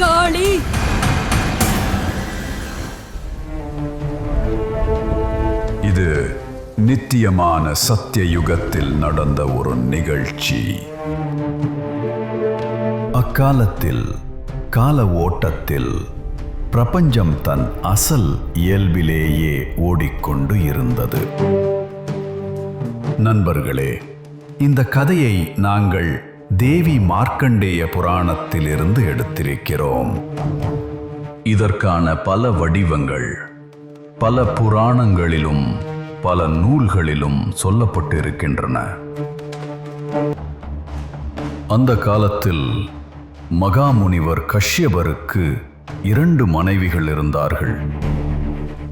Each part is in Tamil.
காளி. இது நித்தியமான சத்திய யுகத்தில் நடந்த ஒரு நிகழ்ச்சி. அக்காலத்தில் கால ஓட்டத்தில் பிரபஞ்சம் தன் அசல் இயல்பிலேயே ஓடிக்கொண்டு இருந்தது. நண்பர்களே இந்த கதையை நாங்கள் தேவி மார்க்கண்டேய புராணத்திலிருந்து எடுத்திருக்கிறோம். இதற்கான பல வடிவங்கள் பல புராணங்களிலும் பல நூல்களிலும் சொல்லப்பட்டிருக்கின்றன. அந்த காலத்தில் மகாமுனிவர் கஷ்யபருக்கு இரண்டு மனைவிகள் இருந்தார்கள்.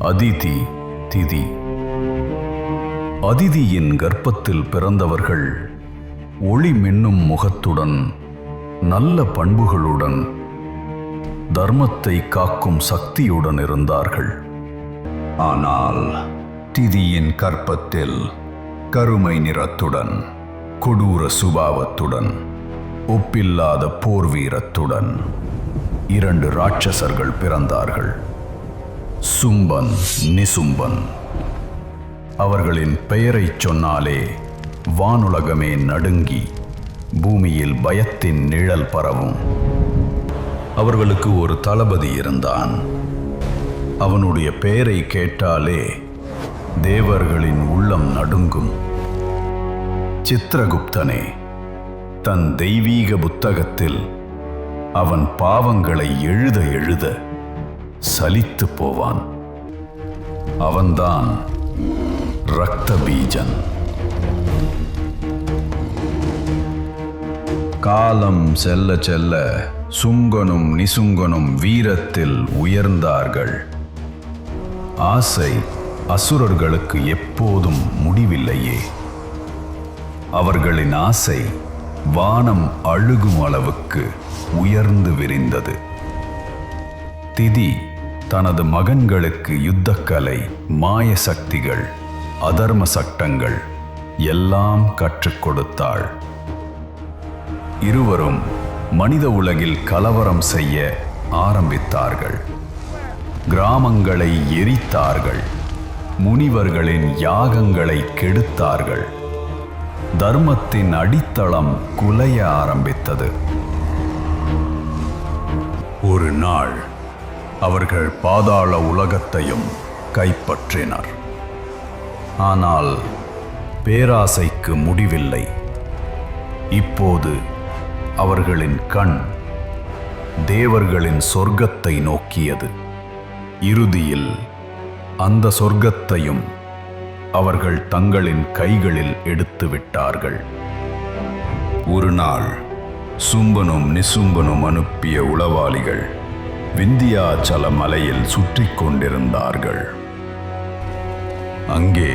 அதிதி திதி. அதிதியின் கர்ப்பத்தில் பிறந்தவர்கள் ஒளி மின்னும் முகத்துடன் நல்ல பண்புகளுடன் தர்மத்தை காக்கும் சக்தியுடன் இருந்தார்கள். ஆனால் திதியின் கற்பத்தில் கருமை நிறத்துடன் கொடூர சுபாவத்துடன் ஒப்பில்லாத போர் வீரத்துடன் இரண்டு ராட்சசர்கள் பிறந்தார்கள். சும்பன் நிசும்பன். அவர்களின் பெயரைச் சொன்னாலே வானுலகமே நடுங்கி பூமியில் பயத்தின் நிழல் பரவும். அவர்களுக்கு ஒரு தளபதி இருந்தான். அவனுடைய பெயரை கேட்டாலே தேவர்களின் உள்ளம் நடுங்கும். சித்திரகுப்தனே தன் தெய்வீக புத்தகத்தில் அவன் பாவங்களை எழுத எழுத சலித்து போவான். அவன்தான் ரக்த பீஜன் காலம் செல்ல செல்ல சுங்கனும் நிசுங்கனும் வீரத்தில் உயர்ந்தார்கள். ஆசை அசுரர்களுக்கு எப்போதும் முடிவில்லையே. அவர்களின் ஆசை வானம் அழுகும் அளவுக்கு உயர்ந்து விரிந்தது. திதி தனது மகன்களுக்கு யுத்தக்கலை மாய சக்திகள் அதர்ம சட்டங்கள் எல்லாம் கற்றுக் கொடுத்தாள். இருவரும் மனித உலகில் கலவரம் செய்ய ஆரம்பித்தார்கள். கிராமங்களை எரித்தார்கள். முனிவர்களின் யாகங்களை கெடுத்தார்கள். தர்மத்தின் அடித்தளம் குலைய ஆரம்பித்தது. ஒரு நாள் அவர்கள் பாதாள உலகத்தையும் கைப்பற்றினர். ஆனால் பேராசைக்கு முடிவில்லை. இப்போது அவர்களின் கண் தேவர்களின் சொர்க்கத்தை நோக்கியது. இறுதியில் அந்த சொர்க்கத்தையும் அவர்கள் தங்களின் கைகளில் எடுத்து விட்டார்கள் ஒரு நாள் சும்பனும் நிசும்பனும் அனுப்பிய உளவாளிகள் விந்தியாச்சல மலையில் சுற்றி கொண்டிருந்தார்கள். அங்கே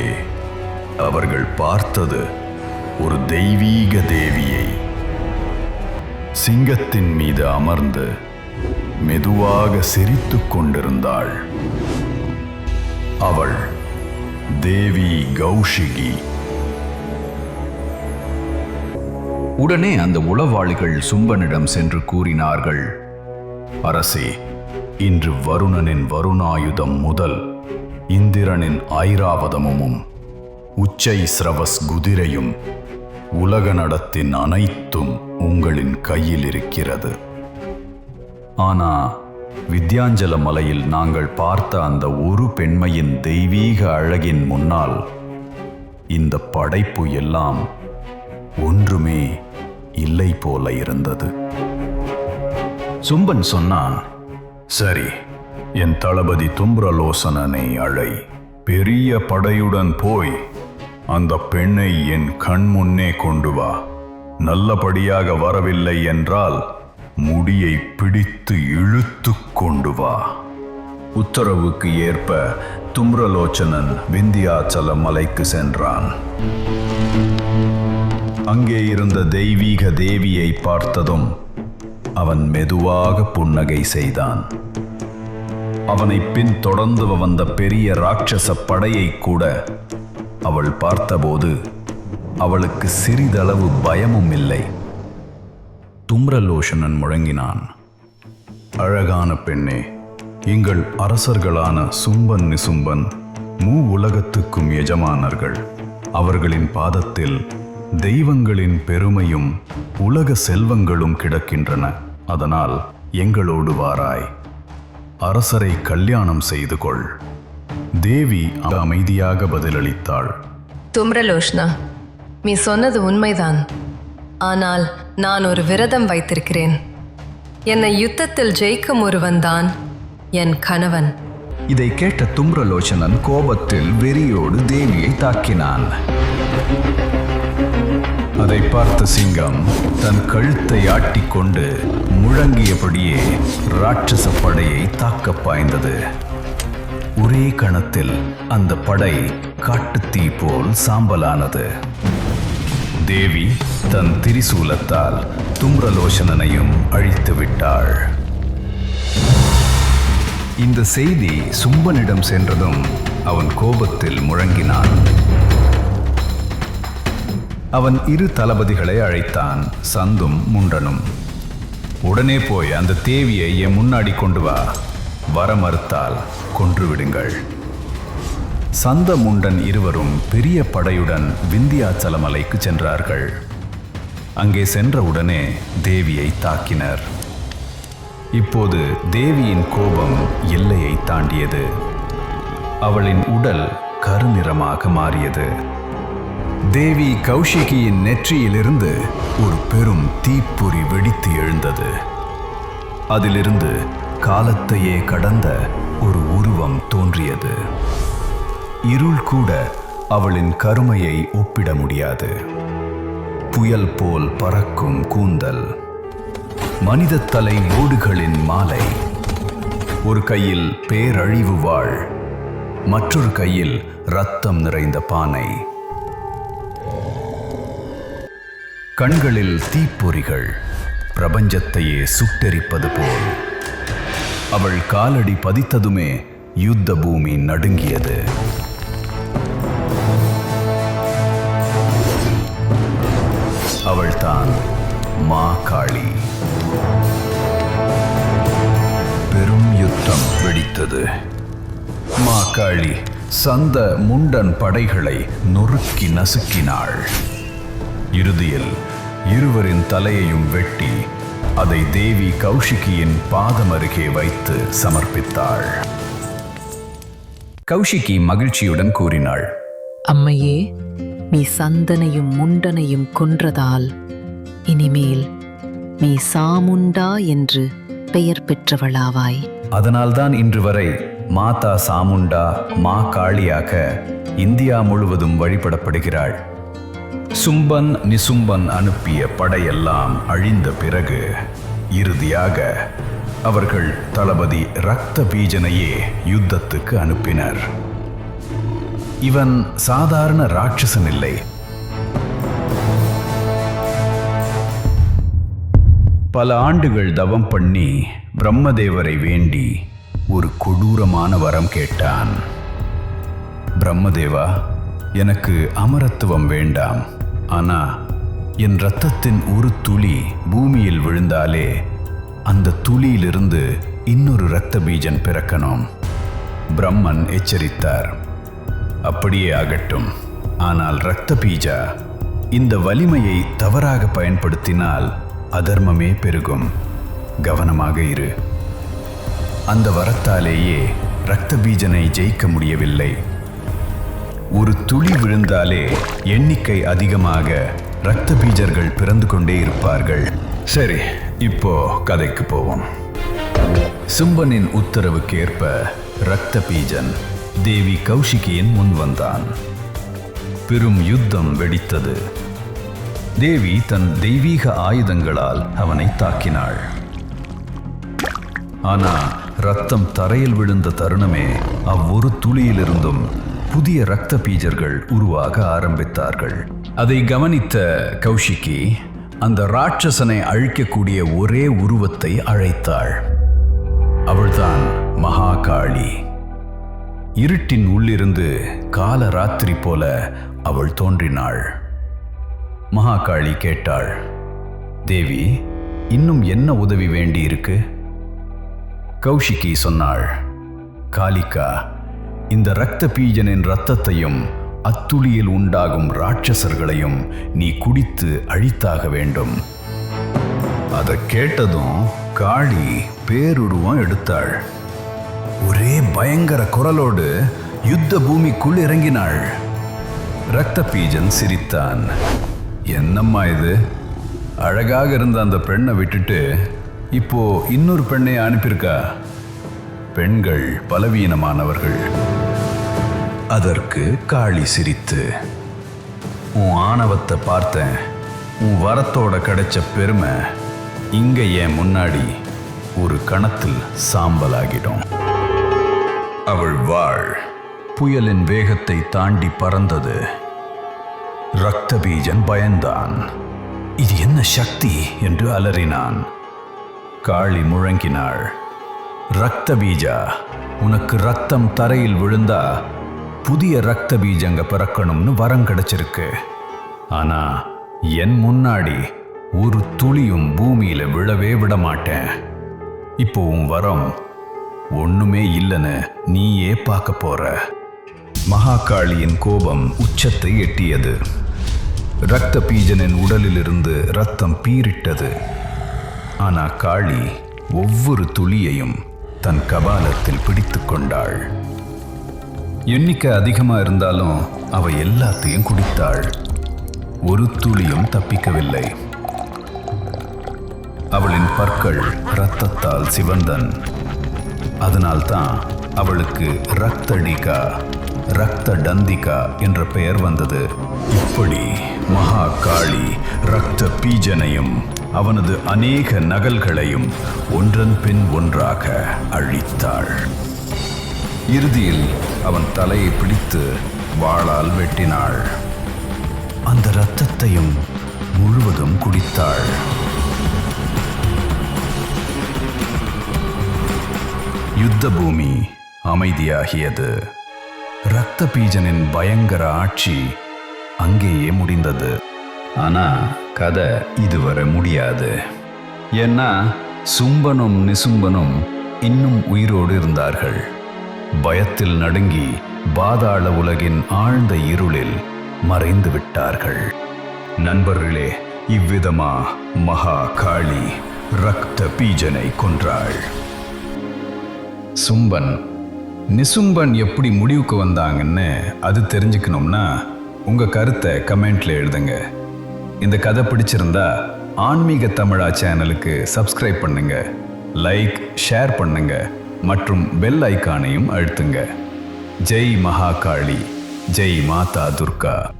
அவர்கள் பார்த்தது ஒரு தெய்வீக தேவியை. சிங்கத்தின் மீது அமர்ந்து மெதுவாக சிரித்து கொண்டிருந்தாள். அவள் தேவி கௌஷிகி. உடனே அந்த உளவாளிகள் சும்பனிடம் சென்று கூறினார்கள் அரசே இன்று வருணனின் வருணாயுதம் முதல் இந்திரனின் ஐராவதமும் உச்சை சிரவஸ் குதிரையும் உலக நடத்தின் அனைத்தும் உங்களின் கையில் இருக்கிறது. ஆனா வித்யாஞ்சல மலையில் நாங்கள் பார்த்த அந்த ஒரு பெண்மையின் தெய்வீக அழகின் முன்னால் இந்த படைப்பு எல்லாம் ஒன்றுமே இல்லை போல இருந்தது. சும்பன் சொன்னான் சரி என் தளபதி தும்ரலோசனனை அழை. பெரிய படையுடன் போய் அந்த பெண்ணை என் கண் முன்னே கொண்டு வா. நல்லபடியாக வரவில்லை என்றால் முடியை பிடித்து இழுத்து கொண்டு வா. உத்தரவுக்கு ஏற்ப தும்ரலோச்சனன் விந்தியாச்சல மலைக்கு சென்றான். அங்கே இருந்த தெய்வீக தேவியை பார்த்ததும் அவன் மெதுவாக புன்னகை செய்தான். அவனை பின்தொடர்ந்து வந்த பெரிய ராட்சச படையை கூட அவள் பார்த்தபோது அவளுக்கு சிறிதளவு பயமும் இல்லை. தும்ரலோஷனன் முழங்கினான். அழகான பெண்ணே எங்கள் அரசர்களான சும்பன் நிசும்பன் மூ உலகத்துக்கும் எஜமானர்கள். அவர்களின் பாதத்தில் தெய்வங்களின் பெருமையும் உலக செல்வங்களும் கிடக்கின்றன. அதனால் எங்களோடு வாராய். அரசரை கல்யாணம் செய்து கொள். தேவி அமைதியாக பதிலளித்தாள். தும்ரலோஷ்னா? நீ சொன்னது உண்மைதான். ஆனால் நான் ஒரு விரதம் வைத்திருக்கிறேன். என்னை யுத்தத்தில் ஜெயிக்கும் ஒருவன்தான் என் கணவன். இதை கேட்ட தும்ரலோச்சனன் கோபத்தில் வெறியோடு தேவியை தாக்கினான். அதை பார்த்த சிங்கம் தன் கழுத்தை ஆட்டிக்கொண்டு முழங்கியபடியே ராட்சச படையை தாக்க பாய்ந்தது. ஒரே கணத்தில் அந்த படை காட்டுத்தீ போல் சாம்பலானது. தேவி தன் திரிசூலத்தால் தும்ரலோசனனையும் அழித்து விட்டாள் இந்த செய்தி சும்பனிடம் சென்றதும் அவன் கோபத்தில் முழங்கினான். அவன் இரு தளபதிகளை அழைத்தான் சந்தும் முண்டனும். உடனே போய் அந்த தேவியை என் முன்னாடி கொண்டு வா. வர மறுத்தால் கொன்று விடுங்கள். சந்த முண்டன் இருவரும் பெரிய படையுடன் விந்தியாச்சல மலைக்கு சென்றார்கள். அங்கே சென்றவுடனே தேவியை தாக்கினர். இப்போது தேவியின் கோபம் எல்லையை தாண்டியது. அவளின் உடல் கருநிறமாக மாறியது. தேவி கௌஷிகியின் நெற்றியிலிருந்து ஒரு பெரும் தீப்பொறி வெடித்து எழுந்தது. அதிலிருந்து காலத்தையே கடந்த ஒரு உருவம் தோன்றியது. இருள் கூட அவளின் கருமையை ஒப்பிட முடியாது. புயல் போல் பறக்கும் கூந்தல் மனித தலை ஓடுகளின் மாலை ஒரு கையில் பேரழிவு வாழ் மற்றொரு கையில் ரத்தம் நிறைந்த பானை. கண்களில் தீப்பொறிகள் பிரபஞ்சத்தையே சுட்டெரிப்பது போல் அவள் காலடி பதித்ததுமே யுத்த பூமி நடுங்கியது. தான் மா காளி. பெரும் யுத்தம் வெடித்தது. மா காளி சந்த முண்டன் படைகளை நொறுக்கி நசுக்கினாள். இறுதியில் இருவரின் தலையையும் வெட்டி அதை தேவி கௌஷிகியின் பாதம் அருகே வைத்து சமர்ப்பித்தாள். கௌஷிகி மகிழ்ச்சியுடன் கூறினாள். அம்மையே நீ சந்தனையும் முண்டனையும் கொன்றதால் இனிமேல் நீ சாமுண்டா என்று பெயர் பெற்றவளாவாய். அதனால்தான் இன்று வரை மாதா சாமுண்டா மா காளியாக இந்தியா முழுவதும் வழிபடப்படுகிறாள். சும்பன் நிசும்பன் அனுப்பிய படையெல்லாம் அழிந்த பிறகு இறுதியாக அவர்கள் தளபதி ரத்த பீஜனையே யுத்தத்துக்கு அனுப்பினர். இவன் சாதாரண ராட்சசன் இல்லை. பல ஆண்டுகள் தவம் பண்ணி பிரம்மதேவரை வேண்டி ஒரு கொடூரமான வரம் கேட்டான். பிரம்மதேவா எனக்கு அமரத்துவம் வேண்டாம். ஆனா என் ரத்தத்தின் ஒரு துளி பூமியில் விழுந்தாலே அந்த துளியிலிருந்து இன்னொரு இரத்த பீஜன் பிறக்கணும். பிரம்மன் எச்சரித்தார். அப்படியே ஆகட்டும். ஆனால் ரத்த பீஜா இந்த வலிமையை தவறாக பயன்படுத்தினால் அதர்மமே பெருகும். கவனமாக இரு. அந்த வரத்தாலேயே ரத்த பீஜனை ஜெயிக்க முடியவில்லை. ஒரு துளி விழுந்தாலே எண்ணிக்கை அதிகமாக ரத்த பீஜர்கள் பிறந்து கொண்டே இருப்பார்கள். சரி இப்போ கதைக்கு போவோம். சிம்பனின் உத்தரவுக்கேற்ப ரத்த பீஜன். தேவி கௌஷிகியின் முன் வந்தான் பெரும் யுத்தம் வெடித்தது. தேவி தன் தெய்வீக ஆயுதங்களால் அவனை தாக்கினாள். ஆனா ரத்தம் தரையில் விழுந்த தருணமே அவ்வொரு துளியிலிருந்தும் புதிய ரத்த பீஜர்கள் உருவாக ஆரம்பித்தார்கள். அதை கவனித்த கௌஷிகி அந்த ராட்சசனை அழிக்கக்கூடிய ஒரே உருவத்தை அழைத்தாள். அவள்தான் மகாகாளி. இருட்டின் உள்ளிருந்து கால ராத்திரி போல அவள் தோன்றினாள். மகாகாளி கேட்டாள் தேவி இன்னும் என்ன உதவி வேண்டி இருக்கு கௌஷிகி சொன்னாள் காளிகா இந்த இரத்த பீஜனின் இரத்தத்தையும் அத்துளியில் உண்டாகும் ராட்சசர்களையும் நீ குடித்து அழித்தாக வேண்டும். அதை கேட்டதும் காளி பேருருவம் எடுத்தாள். ஒரே பயங்கர குரலோடு யுத்த பூமிக்குள் இறங்கினாள். ரத்த பீஜன் சிரித்தான். என்னம்மா இது? அழகாக இருந்த அந்த பெண்ணை விட்டுட்டு இப்போ இன்னொரு பெண்ணை அனுப்பியிருக்கா? பெண்கள் பலவீனமானவர்கள். அதற்கு காளி சிரித்து உன் ஆணவத்தை பார்த்தேன். உன் வரத்தோட கிடைச்ச பெருமை இங்க என் முன்னாடி ஒரு கணத்தில் சாம்பலாகிடும். அவள் வாழ் புயலின் வேகத்தை தாண்டி பறந்தது. ரக்த பீஜன் பயந்தான். இது என்ன சக்தி? என்று அலறினான். காளி முழங்கினாள். ரத்த பீஜா உனக்கு ரத்தம் தரையில் விழுந்தா புதிய ரத்த பீஜங்க பிறக்கணும்னு வரம் கிடைச்சிருக்கு. ஆனா என் முன்னாடி ஒரு துளியும் பூமியில விழவே விட மாட்டேன் இப்போ உன் வரம் ஒண்ணுமே இல்லைன்னு நீயே பார்க்க போற. மகாகாளியின் கோபம் உச்சத்தை எட்டியது. ரத்த பீஜனின் உடலிலிருந்து ரத்தம் பீரிட்டது ஆனா காளி ஒவ்வொரு துளியையும் தன் கபாலத்தில் பிடித்து கொண்டாள். எண்ணிக்கை அதிகமா இருந்தாலும் அவ எல்லாத்தையும் குடித்தாள். ஒரு துளியும் தப்பிக்கவில்லை. அவளின் பற்கள் இரத்தத்தால் சிவந்தன். அதனால்தான் அவளுக்கு ரக்தடிகா ரக்த டந்திகா என்ற பெயர் வந்தது. இப்படி மகா காளி ரக்த பீஜனையும் அவனது அநேக நகல்களையும் ஒன்றன் பின் ஒன்றாக அழித்தாள். இறுதியில் அவன் தலையை பிடித்து வாளால் வெட்டினாள். அந்த இரத்தத்தையும் முழுவதும் குடித்தாள். யுத்த பூமி அமைதியாகியது. இரத்த பீஜனின் பயங்கர ஆட்சி அங்கேயே முடிந்தது. ஆனா கதை இதுவரை முடியாது. ஏன்னா சும்பனும் நிசும்பனும் இன்னும் உயிரோடு இருந்தார்கள். பயத்தில் நடுங்கி பாதாள உலகின் ஆழ்ந்த இருளில் மறைந்து விட்டார்கள். நண்பர்களே இவ்விதமா மகா காளி ரக்த பீஜனை கொன்றாள். சும்பன். நிசும்பன் எப்படி முடிவுக்கு வந்தாங்கன்னு அது தெரிஞ்சுக்கணும்னா உங்கள் கருத்தை கமெண்ட்ல எழுதுங்க. இந்த கதை பிடிச்சிருந்தா ஆன்மீக தமிழா சேனலுக்கு சப்ஸ்கிரைப் பண்ணுங்க. லைக் ஷேர் பண்ணுங்க. மற்றும் பெல் ஐக்கானையும் அழுத்துங்க. ஜெய் மகாகாளி. ஜெய் மாதா துர்கா.